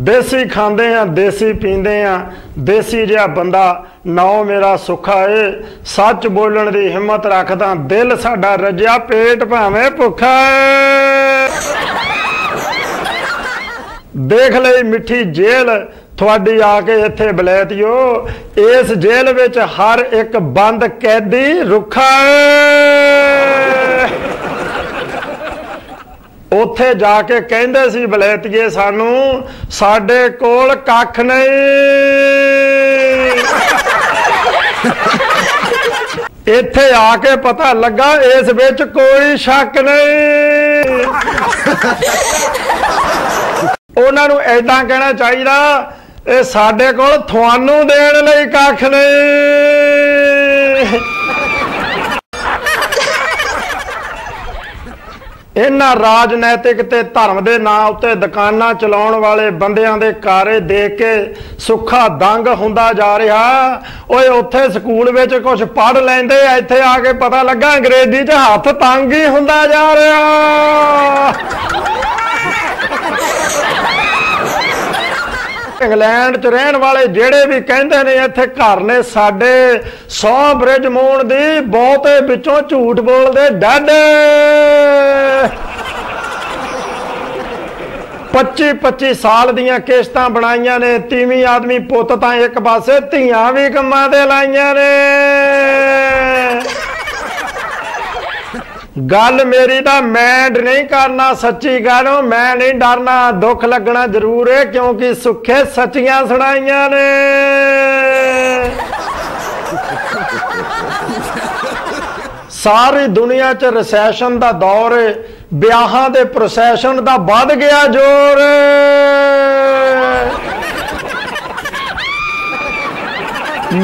ਦੇਸੀ ਖਾਂਦੇ ਆ, ਦੇਸੀ ਪੀਂਦੇ ਆ। ਦੇਸੀ ਜਿਹਾ ਬੰਦਾ ਨਾਉ ਮੇਰਾ ਸੁੱਖਾ ਏ। ਸੱਚ ਬੋਲਣ ਦੀ ਹਿੰਮਤ ਰੱਖਦਾ, ਦਿਲ ਸਾਡਾ ਰੱਜਿਆ ਪੇਟ ਭਾਵੇਂ ਭੁੱਖਾ ਏ। ਦੇਖ ਲਈ ਮਿੱਠੀ ਜੇਲ ਤੁਹਾਡੀ ਆ ਕੇ ਇੱਥੇ ਬਲੈਤਿਓ। ਇਸ ਜੇਲ੍ਹ ਵਿੱਚ ਹਰ ਇੱਕ ਬੰਦ ਕੈਦੀ ਰੁੱਖਾ ਏ। ਉੱਥੇ ਜਾ ਕੇ ਕਹਿੰਦੇ ਸੀ ਬਲੈਤੀਏ ਸਾਨੂੰ, ਸਾਡੇ ਕੋਲ ਕੱਖ ਨਹੀਂ। ਇੱਥੇ ਆ ਕੇ ਪਤਾ ਲੱਗਾ, ਇਸ ਵਿੱਚ ਕੋਈ ਸ਼ੱਕ ਨਹੀਂ। ਉਹਨਾਂ ਨੂੰ ਐਦਾਂ ਕਹਿਣਾ ਚਾਹੀਦਾ, ਇਹ ਸਾਡੇ ਕੋਲ ਤੁਹਾਨੂੰ ਦੇਣ ਲਈ ਕੱਖ ਨਹੀਂ। ਇਹਨਾਂ ਰਾਜਨੈਤਿਕ ਤੇ ਧਰਮ ਦੇ ਨਾਂ ਉੱਤੇ ਦੁਕਾਨਾਂ ਚਲਾਉਣ ਵਾਲੇ ਬੰਦਿਆਂ ਦੇ ਕਾਰੇ ਦੇਖ ਕੇ ਸੁੱਖਾ ਦੰਗ ਹੁੰਦਾ ਜਾ ਰਿਹਾ। ਓਏ, ਉੱਥੇ ਸਕੂਲ ਵਿੱਚ ਕੁਝ ਪੜ ਲੈਂਦੇ ਇੱਥੇ ਆ ਕੇ ਪਤਾ ਲੱਗਾ ਅੰਗਰੇਜ਼ੀ 'ਚ ਹੱਥ ਤੰਗ ਹੀ ਹੁੰਦਾ ਜਾ ਰਿਹਾ। ਇੰਗਲੈਂਡ 'ਚ ਰਹਿਣ ਵਾਲੇ ਜਿਹੜੇ ਵੀ ਕਹਿੰਦੇ ਨੇ ਇੱਥੇ ਘਰ ਨੇ, ਸਾਡੇ 100 ਬ੍ਰਿਜ ਮੋਣ ਦੀ ਬਹੁਤੇ ਵਿੱਚੋਂ ਝੂਠ ਬੋਲਦੇ ਡੱਡ। 25 25 ਸਾਲ ਦੀਆਂ ਕਿਸ਼ਤਾਂ ਬਣਾਈਆਂ ਨੇ, ਤੀਵੀਂ ਆਦਮੀ ਪੁੱਤ ਤਾਂ ਇੱਕ ਪਾਸੇ ਧੀਆਂ ਵੀ ਕੰਮਾਂ ਤੇ ਲਾਈਆਂ ਨੇ। ਗੱਲ ਮੇਰੀ ਤਾਂ ਮੈਂ ਨਹੀਂ ਕਰਨਾ ਸੱਚੀ ਗੱਲ, ਮੈਂ ਨਹੀਂ ਡਰਨਾ, ਦੁੱਖ ਲੱਗਣਾ ਜ਼ਰੂਰ ਹੈ ਕਿਉਂਕਿ ਸੁੱਖੇ ਸੱਚੀਆਂ ਸੁਣਾਈਆਂ ਨੇ। ਸਾਰੀ ਦੁਨੀਆ 'ਚ ਰੈਸੈਸ਼ਨ ਦਾ ਦੌਰ ਹੈ ਵਿਆਹਾਂ ਦੇ ਪ੍ਰੋਸੈਸ਼ਨ ਦਾ ਵੱਧ ਗਿਆ ਜ਼ੋਰ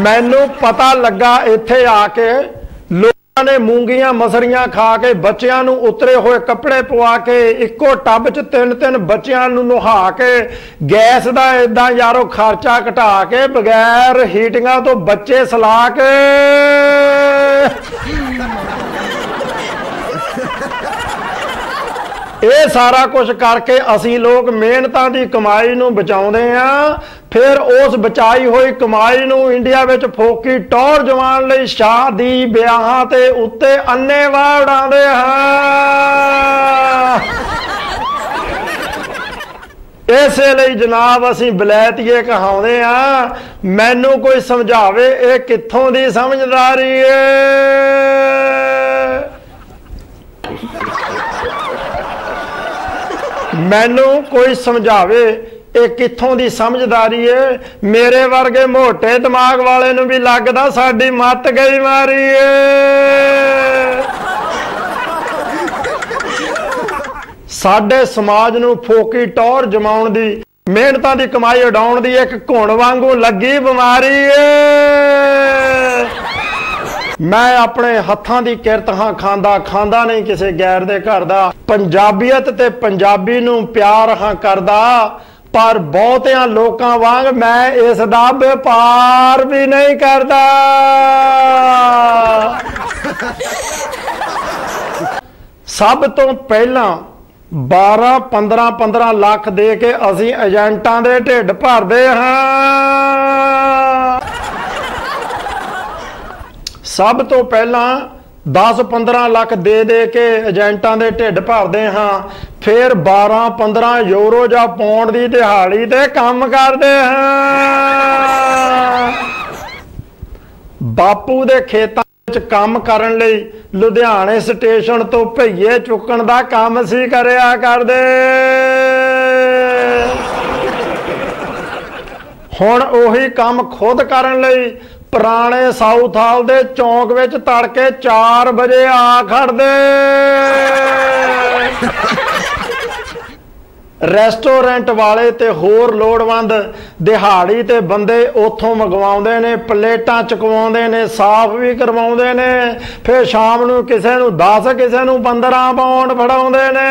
ਮੈਨੂੰ ਪਤਾ ਲੱਗਾ ਇੱਥੇ ਆ ਕੇ ਨੇ ਮੂੰਗੀਆਂ ਮਸਰੀਆਂ ਖਾ ਕੇ ਬੱਚਿਆਂ ਨੂੰ ਉਤਰੇ ਹੋਏ ਕੱਪੜੇ ਪਵਾ ਕੇ ਇੱਕੋ ਟੱਬ 'ਚ ਤਿੰਨ ਤਿੰਨ ਬੱਚਿਆਂ ਨੂੰ ਨਹਾ ਕੇ, ਗੈਸ ਦਾ ਇਦਾਂ ਯਾਰੋ ਖਰਚਾ ਘਟਾ ਕੇ ਬਗੈਰ ਹੀਟਿੰਗਾਂ ਤੋਂ ਬੱਚੇ ਸਲਾ ਕੇ ਇਹ ਸਾਰਾ ਕੁਝ ਕਰਕੇ ਅਸੀਂ ਲੋਕ ਮਿਹਨਤਾਂ ਦੀ ਕਮਾਈ ਨੂੰ ਬਚਾਉਂਦੇ ਆ ਫਿਰ ਉਸ ਬਚਾਈ ਹੋਈ ਕਮਾਈ ਨੂੰ ਇੰਡੀਆ ਵਿੱਚ ਫੋਕੀ ਟੌਰ ਜਵਾਨ ਲਈ ਸ਼ਾਦੀ ਵਿਆਹਾਂ ਤੇ ਉੱਤੇ ਅੰਨੇਵਾਹ ਉਡਾਉਂਦੇ ਹਾਂ। ਇਸੇ ਲਈ ਜਨਾਬ ਅਸੀਂ ਬਲੈਤੀਏ ਕਹਾਉਂਦੇ ਆ ਮੈਨੂੰ ਕੋਈ ਸਮਝਾਵੇ ਇਹ ਕਿੱਥੋਂ ਦੀ ਸਮਝਦਾਰੀ ਏ? ਮੈਨੂੰ ਕੋਈ ਸਮਝਾਵੇ, ਇਹ ਕਿੱਥੋਂ ਦੀ ਸਮਝਦਾਰੀ ਏ? ਮੇਰੇ ਵਰਗੇ ਮੋٹے ਦਿਮਾਗ ਵਾਲੇ ਨੂੰ ਵੀ ਲੱਗਦਾ ਸਾਡੀ ਮੱਤ ਗਈ ਮਾਰੀ ਏ। ਸਾਡੇ ਸਮਾਜ ਨੂੰ ਫੋਕੀ ਟੌਰ ਜਮਾਉਣ ਦੀ, ਮਿਹਨਤਾਂ ਦੀ ਕਮਾਈ ਉਡਾਉਣ ਦੀ ਇੱਕ ਘੁਣ ਵਾਂਗੂ ਲੱਗੀ ਬਿਮਾਰੀ ਏ। ਮੈਂ ਆਪਣੇ ਹੱਥਾਂ ਦੀ ਕਿਰਤ ਹਾਂ, ਖਾਂਦਾ ਖਾਂਦਾ ਨਹੀਂ ਕਿਸੇ ਗੈਰ ਦੇ ਘਰ ਦਾ। ਪੰਜਾਬੀਅਤ ਤੇ ਪੰਜਾਬੀ ਨੂੰ ਪਿਆਰ ਹਾਂ ਕਰਦਾ, ਪਰ ਬਹੁਤਿਆਂ ਲੋਕਾਂ ਵਾਂਗ ਮੈਂ ਇਸ ਦਾ ਵਪਾਰ ਵੀ ਨਹੀਂ ਕਰਦਾ। ਸਭ ਤੋਂ ਪਹਿਲਾਂ 12 15 15 ਲੱਖ ਦੇ ਕੇ ਅਸੀਂ ਏਜੰਟਾਂ ਦੇ ਢਿੱਡ ਭਰਦੇ ਹਾਂ। ਸਭ ਤੋਂ ਪਹਿਲਾਂ 10-15 ਲੱਖ ਦੇ ਦੇ ਕੇ ਏਜੰਟਾਂ ਦੇ ਢਿੱਡ ਭਰਦੇ ਹਾਂ, ਫਿਰ 12-15 ਯੂਰੋ ਜਾਂ ਪੌਂਡ ਦੀ ਦਿਹਾੜੀ ਤੇ ਕੰਮ ਕਰਦੇ ਹਾਂ। ਬਾਪੂ ਦੇ ਖੇਤਾਂ ਵਿੱਚ ਕੰਮ ਕਰਨ ਲਈ ਲੁਧਿਆਣੇ ਸਟੇਸ਼ਨ ਤੋਂ ਭਈਏ ਚੁੱਕਣ ਦਾ ਕੰਮ ਸੀ ਕਰਿਆ ਕਰਦੇ। ਹੁਣ ਉਹੀ ਕੰਮ ਖੁਦ ਕਰਨ ਲਈ ਪੁਰਾਣੇ ਸਾਊਥ ਹਾਲ ਦੇ ਚੌਂਕ ਵਿੱਚ ਤੜਕੇ 4 ਵਜੇ ਆ ਖੜਦੇ। ਰੈਸਟੋਰੈਂਟ ਵਾਲੇ ਤੇ ਹੋਰ ਲੋੜਵੰਦ, ਦਿਹਾੜੀ ਤੇ ਬੰਦੇ ਉੱਥੋਂ ਮੰਗਵਾਉਂਦੇ ਨੇ, ਪਲੇਟਾਂ ਚਕਵਾਉਂਦੇ ਨੇ, ਸਾਫ਼ ਵੀ ਕਰਵਾਉਂਦੇ ਨੇ, ਫਿਰ ਸ਼ਾਮ ਨੂੰ ਕਿਸੇ ਨੂੰ 10 ਕਿਸੇ ਨੂੰ 15 ਪਾਉਂਡ ਫੜਾਉਂਦੇ ਨੇ।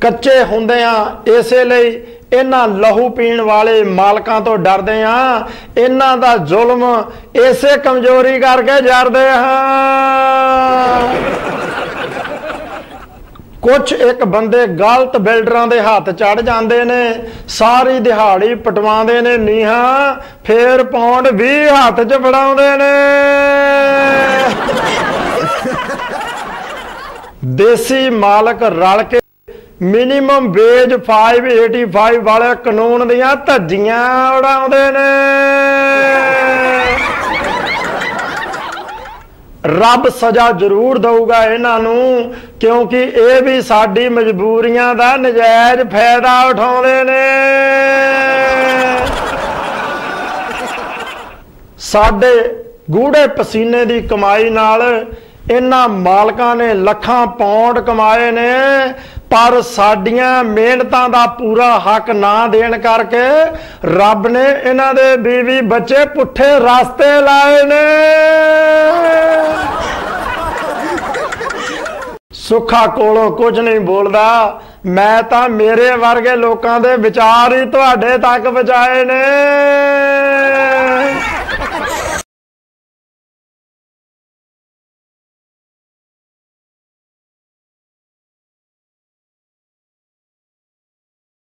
ਕੱਚੇ ਹੁੰਦੇ ਆ, ਇਸੇ ਲਈ ਇਹਨਾਂ ਲਹੂ ਪੀਣ ਵਾਲੇ ਮਾਲਕਾਂ ਤੋਂ ਡਰਦੇ ਆ ਇਹਨਾਂ ਦਾ ਜ਼ੁਲਮ ਇਸੇ ਕਮਜ਼ੋਰੀ ਕਰਕੇ ਜਰਦੇ ਹਾਂ। ਕੁਝ ਇੱਕ ਬੰਦੇ ਗਲਤ ਬਿਲਡਰਾਂ ਦੇ ਹੱਥ ਚੜ ਜਾਂਦੇ ਨੇ, ਸਾਰੀ ਦਿਹਾੜੀ ਪਟਵਾਉਂਦੇ ਨੇ ਨੀਹਾਂ, ਫੇਰ ਪੌਂਡ ਵੀ ਹੱਥ 'ਚ ਫੜਾਉਂਦੇ ਨੇ। ਦੇਸੀ ਮਾਲਕ ਰਲ ਕੇ ਮਿਨੀਮਮ ਵੇਜ 585 ਵਾਲੇ ਕਾਨੂੰਨ ਦੀਆਂ ਧੱਜੀਆਂ ਉਡਾਉਂਦੇ ਨੇ। ਰੱਬ ਸਜ਼ਾ ਜ਼ਰੂਰ ਦਊਗਾ ਇਹਨਾਂ ਨੂੰ, ਕਿਉਂਕਿ ਇਹ ਵੀ ਸਾਡੀ ਮਜਬੂਰੀਆਂ ਦਾ ਨਜਾਇਜ਼ ਫਾਇਦਾ ਉਠਾਉਂਦੇ ਨੇ। ਸਾਡੇ ਗੂੜੇ ਪਸੀਨੇ ਦੀ ਕਮਾਈ ਨਾਲ ਇਹਨਾਂ ਮਾਲਕਾਂ ਨੇ ਲੱਖਾਂ ਪੌਂਡ ਕਮਾਏ ਨੇ, ਪਰ ਸਾਡੀਆਂ ਮਿਹਨਤਾਂ ਦਾ ਪੂਰਾ ਹੱਕ ਨਾ ਦੇਣ ਕਰਕੇ ਰੱਬ ਨੇ ਇਹਨਾਂ ਦੇ ਬੀਵੀ ਬੱਚੇ ਪੁੱਠੇ ਰਸਤੇ ਲਾਏ ਨੇ। ਸੁੱਖਾ ਕੋਲੋਂ ਕੁਝ ਨਹੀਂ ਬੋਲਦਾ। ਮੈਂ ਤਾਂ ਮੇਰੇ ਵਰਗੇ ਲੋਕਾਂ ਦੇ ਵਿਚਾਰ ਹੀ ਤੁਹਾਡੇ ਤੱਕ ਪਹੁੰਚਾਏ ਨੇ।